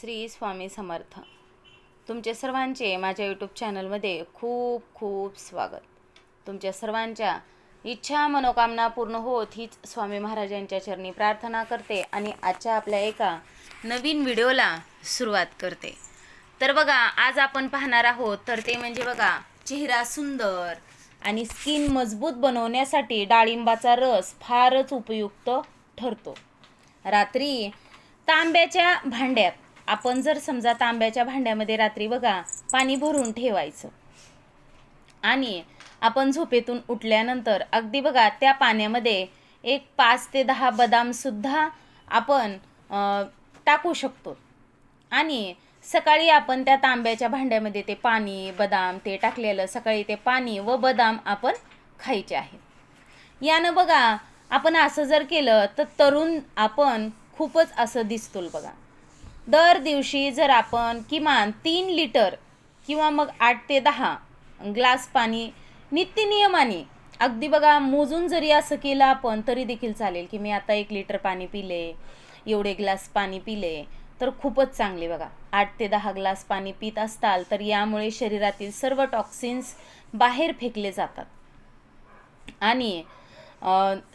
श्री स्वामी समर्थ. तुमचे सर्वांचे माझ्या यूट्यूब चॅनलमध्ये खूप खूप स्वागत. तुमच्या सर्वांच्या इच्छा मनोकामना पूर्ण होत हीच स्वामी महाराजांच्या चरणी प्रार्थना करते आणि आजच्या आपल्या एका नवीन व्हिडिओला सुरुवात करते. तर बघा आज आपण पाहणार आहोत तर ते म्हणजे बघा चेहरा सुंदर आणि स्किन मजबूत बनवण्यासाठी डाळिंबाचा रस फारच उपयुक्त ठरतो. रात्री तांब्याच्या भांड्यात आपण जर समजा तांब्याच्या भांड्यामध्ये रात्री बघा पाणी भरून ठेवायचं. आणि आपण झोपेतून उठल्यानंतर अगदी बघा त्या पाण्यामध्ये एक पाच ते दहा बदामसुद्धा आपण टाकू शकतो. आणि सकाळी आपण त्या तांब्याच्या भांड्यामध्ये ते पाणी बदाम ते टाकलेलं सकाळी ते पाणी व बदाम आपण खायचे आहेत यानं बघा आपण असं जर केलं तर तरुण आपण खूपच असं दिसतो बघा. दर दिवशी जर आपण किमान तीन लिटर किंवा मग आठ ते दहा ग्लास पाणी नित्यनियमाने अगदी बघा मोजून जरी असं केलं आपण तरी देखील चालेल की मी आता एक लिटर पाणी पिले एवढे ग्लास पाणी पिले तर खूपच चांगले बघा. आठ ते दहा ग्लास पाणी पित असताल तर यामुळे शरीरातील सर्व टॉक्सिन्स बाहेर फेकले जातात. आणि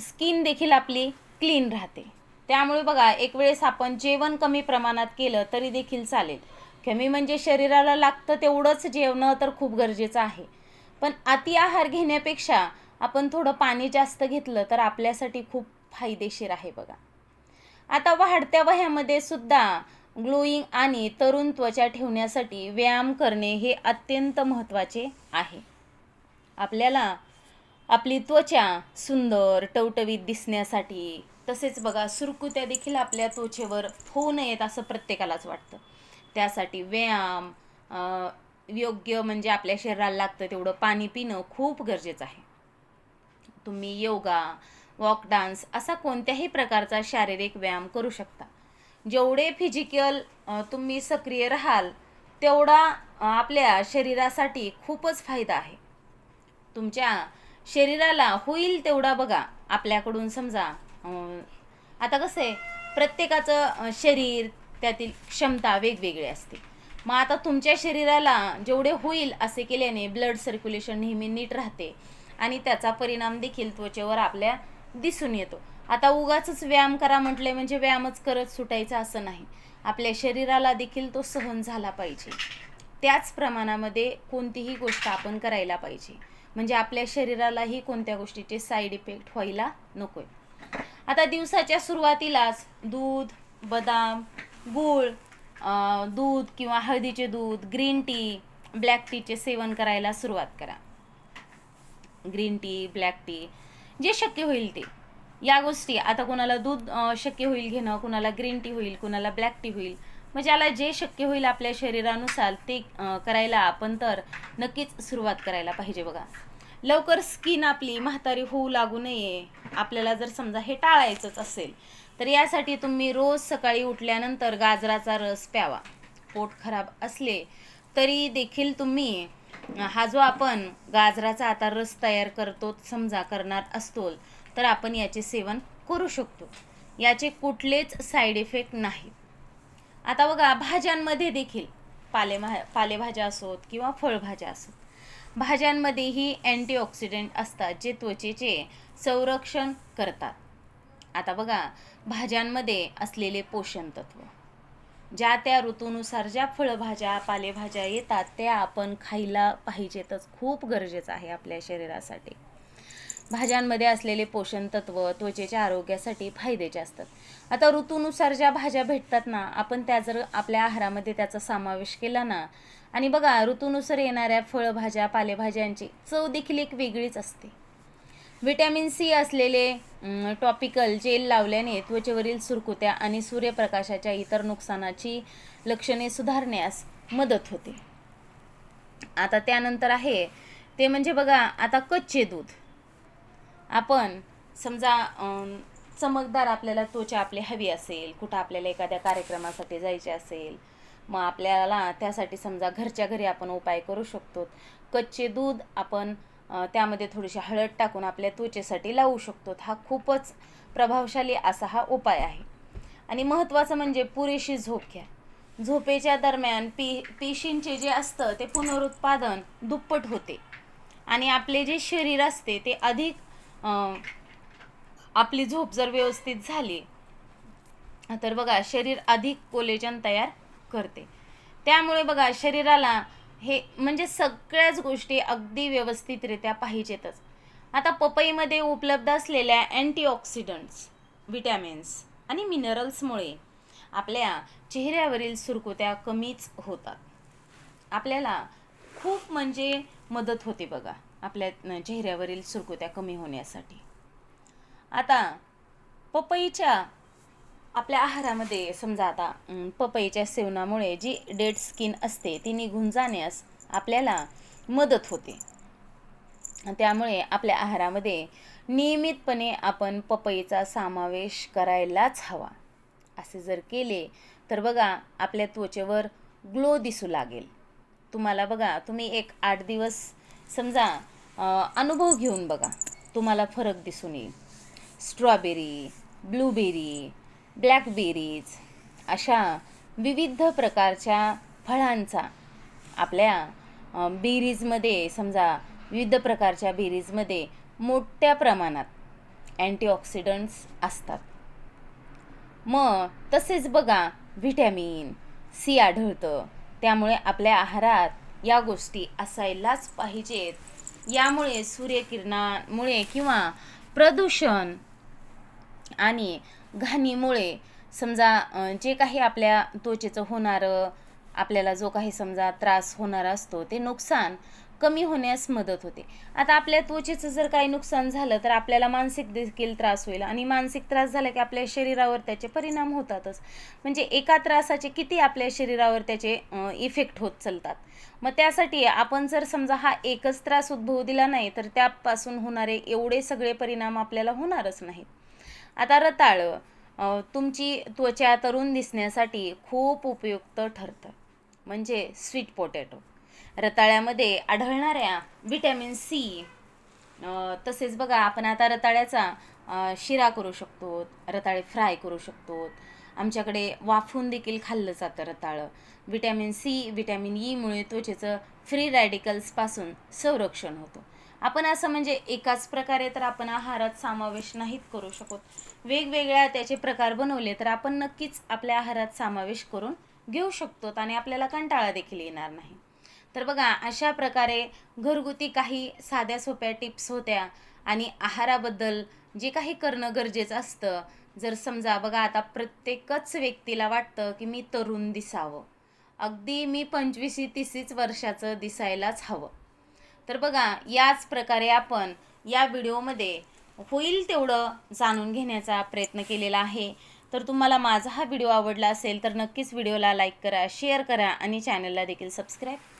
स्किन देखील आपली क्लीन राहते. त्यामुळे बघा एक वेळेस आपण जेवण कमी प्रमाणात केलं तरी देखील चालेल. कमी म्हणजे शरीराला लागतं तेवढंच जेवणं तर खूप गरजेचं आहे. पण अति आहार घेण्यापेक्षा आपण थोडं पाणी जास्त घेतलं तर आपल्यासाठी खूप फायदेशीर आहे बघा. आता वाढत्या वयामध्ये सुद्धा ग्लोईंग आणि तरुण त्वचा ठेवण्यासाठी व्यायाम करणे हे अत्यंत महत्त्वाचे आहे. आपल्याला आपली त्वचा सुंदर टवटवीत दिसण्यासाठी तसेच बघा सुरकुत्या देखील आपल्या त्वचेवर होऊ नयेत असं प्रत्येकालाच वाटतं. त्यासाठी व्यायाम योग्य म्हणजे आपल्या शरीराला लागतं तेवढं पाणी पिणं खूप गरजेचं आहे. तुम्ही योगा वॉक डान्स असा कोणत्याही प्रकारचा शारीरिक व्यायाम करू शकता. जेवढे फिजिकल तुम्ही सक्रिय राहाल तेवढा आपल्या शरीरासाठी खूपच फायदा आहे. तुमच्या शरीराला होईल तेवढा बघा. आपल्याकडून समजा आता कसं आहे प्रत्येकाचं शरीर त्यातील क्षमता वेगवेगळी असते. मग आता तुमच्या शरीराला जेवढे होईल असे केल्याने ब्लड सर्क्युलेशन नेहमी नीट राहते आणि त्याचा परिणाम देखील त्वचेवर आपल्या दिसून येतो. आता उगाच व्यायाम करा म्हटले म्हणजे व्यायामच करत सुटायचा असं नाही. आपल्या शरीराला देखील तो सहन झाला पाहिजे. त्याच प्रमाणामध्ये कोणतीही गोष्ट आपण करायला पाहिजे. म्हणजे आपल्या शरीरालाही कोणत्या गोष्टीचे साईड इफेक्ट व्हायला नकोय. आता दिवसाच्या सुरुवातीलाच दूध बदाम गूळ दूध किंवा हळदीचे दूध ग्रीन टी ब्लॅक टीचे सेवन करायला सुरुवात करा. ग्रीन टी ब्लॅक टी जे शक्य होईल ते. या गोष्टी आता कोणाला दूध शक्य होईल घेणं कोणाला ग्रीन टी होईल कोणाला ब्लॅक टी होईल मग ज्याला जे शक्य होईल आपल्या शरीरानुसार ते करायला आपण तर नक्कीच सुरुवात करायला पाहिजे बघा. लवकर स्किन आपली म्हातारी होऊ लागू नये. आपल्याला जर समजा हे टाळायचंच असेल तर यासाठी तुम्ही रोज सकाळी उठल्यानंतर गाजराचा रस प्यावा. पोट खराब असले तरी देखील तुम्ही हा जो आपण गाजराचा आता रस तयार करतो समजा करणार असतो तर आपण याचे सेवन करू शकतो. याचे कुठलेच साईड इफेक्ट नाही आता बघा भाज्यांमध्ये देखील पालेभा पालेभाज्या असोत किंवा फळभाज्या असोत. भाज्यांमध्येही अँटीऑक्सिडंट असतात जे त्वचेचे संरक्षण करतात. आता बघा भाज्यांमध्ये असलेले पोषण तत्व. ज्या त्या ऋतूनुसार ज्या फळभाज्या पालेभाज्या येतात त्या आपण खायला पाहिजेतच. खूप गरजेचं आहे आपल्या शरीरासाठी. भाज्यांमध्ये असलेले पोषण तत्व त्वचेच्या आरोग्यासाठी फायद्याचे असतात. आता ऋतूनुसार ज्या भाज्या भेटतात ना आपण त्या जर आपल्या आहारामध्ये त्याचा समावेश केला ना आणि बघा ऋतूनुसार येणाऱ्या फळभाज्या पालेभाज्यांची चव देखील एक वेगळीच असते. व्हिटॅमिन सी असलेले टॉपिकल जेल लावल्याने त्वचेवरील सुरकुत्या आणि सूर्यप्रकाशाच्या इतर नुकसानाची लक्षणे सुधारण्यास मदत होते. आता त्यानंतर आहे ते म्हणजे बघा आता कच्चे दूध. आपण समजा चमकदार आपल्याला त्वचा आपली हवी असेल कुठं आपल्याला एखाद्या कार्यक्रमासाठी जायचे असेल मग आपल्याला त्यासाठी समजा घरच्या घरी आपण उपाय करू शकतो. कच्चे दूध आपण त्यामध्ये थोडीशी हळद टाकून आपल्या त्वचेसाठी लावू शकतो. हा खूपच प्रभावशाली असा हा उपाय आहे. आणि महत्त्वाचं म्हणजे पुरेशी झोप घ्या. झोपेच्या दरम्यान पी पेशींचे जे असतं ते पुनरुत्पादन दुप्पट होते. आणि आपले जे शरीर असते ते अधिक आपली झोप जर व्यवस्थित झाली तर बघा शरीर अधिक कोलेजन तयार करते. त्यामुळे बघा शरीराला हे म्हणजे सगळ्याच गोष्टी अगदी व्यवस्थितरित्या पाहिजेतच. आता पपईमध्ये उपलब्ध असलेल्या अँटीऑक्सिडंट्स विटॅमिन्स आणि मिनरल्समुळे आपल्या चेहऱ्यावरील सुरकुत्या कमीच होतात. आपल्याला खूप म्हणजे मदत होते बघा. आपल्या चेहऱ्यावरील सुरकुत्या कमी होण्यासाठी. आता पपईच्या आपल्या आहारामध्ये समजा आता पपईच्या सेवनामुळे जी डेड स्किन असते ती निघून जाण्यास आपल्याला मदत होते. त्यामुळे आपल्या आहारामध्ये नियमितपणे आपण पपईचा समावेश करायलाच हवा. असे जर केले तर बघा आपल्या त्वचेवर ग्लो दिसू लागेल. तुम्हाला बघा तुम्ही एक आठ दिवस समजा अनुभव घेऊन बघा. तुम्हाला फरक दिसून येईल. स्ट्रॉबेरी ब्लूबेरी ब्लॅकबेरीज अशा विविध प्रकारच्या फळांचा आपल्या बेरीजमध्ये समजा विविध प्रकारच्या बेरीजमध्ये मोठ्या प्रमाणात अँटीऑक्सिडंट्स असतात. मग तसेच बघा व्हिटॅमिन सी आढळतं. त्यामुळे आपल्या आहारात या गोष्टी असायलाच पाहिजेत. यामुळे सूर्यकिरणामुळे किंवा प्रदूषण आणि घाणीमुळे समजा जे काही आपल्या त्वचेचं होणारं आपल्याला जो काही समजा त्रास होणारा असतो ते नुकसान कमी होण्यास मदत होते. आता आपल्या त्वचेचं जर काही नुकसान झालं तर आपल्याला मानसिक देखील त्रास होईल आणि मानसिक त्रास झाला की आपल्या शरीरावर त्याचे परिणाम होतातच. म्हणजे एका त्रासाचे किती आपल्या शरीरावर त्याचे इफेक्ट होत चालतात. मग त्यासाठी आपण जर समजा हा एकच त्रास उद्भवू दिला नाही तर त्यापासून होणारे एवढे सगळे परिणाम आपल्याला होणारच नाहीत. आता रताळं तुमची त्वचा तरुण दिसण्यासाठी खूप उपयुक्त ठरतं. म्हणजे स्वीट पोटॅटो रताळ्यामध्ये आढळणाऱ्या विटॅमिन सी तसेच बघा आपण आता रताळ्याचा शिरा करू शकतो रताळे फ्राय करू शकतो आमच्याकडे वाफून देखील खाल्लं जातं रताळं. विटॅमिन सी विटॅमिन ईमुळे त्वचेचं फ्री रॅडिकल्सपासून संरक्षण होतं. आपण असं म्हणजे एकाच प्रकारे तर आपण आहारात समावेश नाहीत करू शकत. वेगवेगळ्या त्याचे प्रकार बनवले तर आपण नक्कीच आपल्या आहारात समावेश करून घेऊ शकतो आणि आपल्याला कंटाळा देखील येणार नाही. तर बघा अशा प्रकारे घरगुती काही साध्या सोप्या टिप्स होत्या. आणि आहाराबद्दल जे काही करणं गरजेचं असतं. जर समजा बघा आता प्रत्येकच व्यक्तीला वाटतं की मी तरुण दिसावं. अगदी मी पंचवीसी तीसीच वर्षाचं दिसायलाच हवं. तर बघा याच प्रकारे आपण या व्हिडिओमध्ये होईल तेवढं जाणून घेण्याचा प्रयत्न केलेला आहे. तर तुम्हाला माझा हा व्हिडिओ आवडला असेल तर नक्कीच व्हिडिओला लाईक करा शेअर करा आणि चॅनलला देखील सबस्क्राईब